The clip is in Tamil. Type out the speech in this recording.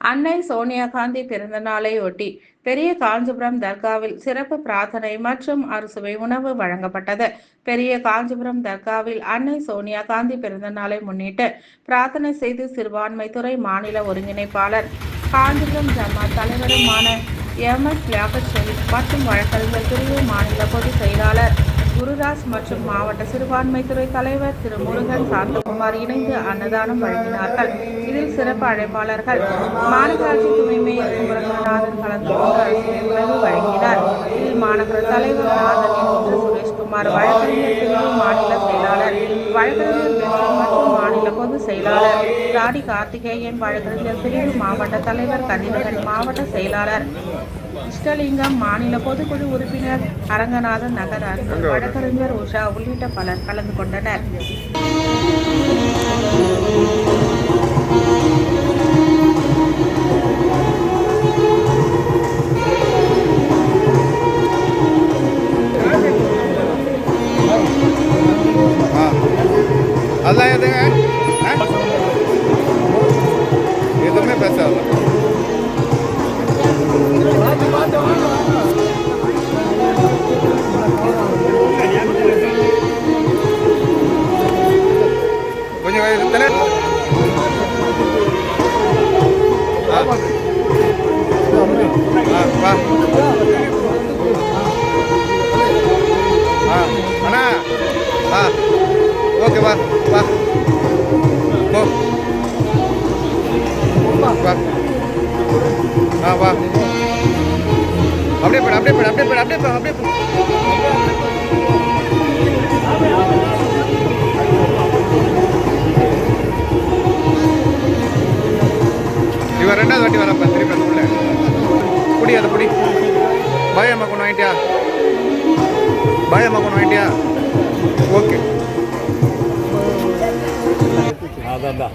அன்னை சோனியா காந்தி பிறந்த நாளை ஒட்டி பெரிய காஞ்சிபுரம் தர்காவில் சிறப்பு பிரார்த்தனை மற்றும் அறுசுவை உணவு வழங்கப்பட்டது. பெரிய காஞ்சிபுரம் தர்காவில் அன்னை சோனியா காந்தி பிறந்த நாளை முன்னிட்டு பிரார்த்தனை செய்து சிறுபான்மைத்துறை மாநில ஒருங்கிணைப்பாளர் காஞ்சிபுரம் ஜமாத் தலைவருமான எம் எஸ் லியாகத் ஷெரீப் மற்றும் வழக்கறிஞர் பிரிவு மாநில பொதுச் செயலாளர் குருராஜ் மற்றும் மாவட்ட சிறுபான்மைத்துறை தலைவர் திரு முருகன் சாந்தகுமார் இணைந்து அன்னதானம் வழங்கினார்கள். இதில் சிறப்பு அழைப்பாளர்கள் மாநகராட்சி துணை மேயர் குமரநாதன் கலந்து கொண்டு உணவு வழங்கினார். இதில் மாநகர தலைவர் நாதன் என்று சுரேஷ்குமார் வழக்கறிஞர் பிரிவு மாநில செயலாளர் வழக்கறிஞர் செயலாளர். ராடி கார்த்திகேயன் வழக்கறிஞர் பிரிவு மாவட்ட தலைவர் கதிரவன் மாவட்ட செயலாளர். இஷ்டலிங்கம் மாநில பொதுக்குழு உறுப்பினர் அரங்கநாதன் நகரார் வழக்கறிஞர் உஷா உள்ளிட்ட பலர் கலந்து கொண்டனர். ஓகே வா வா போ வா ஆ வா அப்படியே போடு அப்படியே போடு அப்படியே போடு அப்படியே போ அப்படியே போ இவன் ரெண்டாவது வாட்டி வரப்ப திருப்பி அந்த உள்ள குடி அதை குடி பாயம்மா கொண்டு வாங்கிட்டியா பாயம்மா கொண்டு வாங்கிட்டியா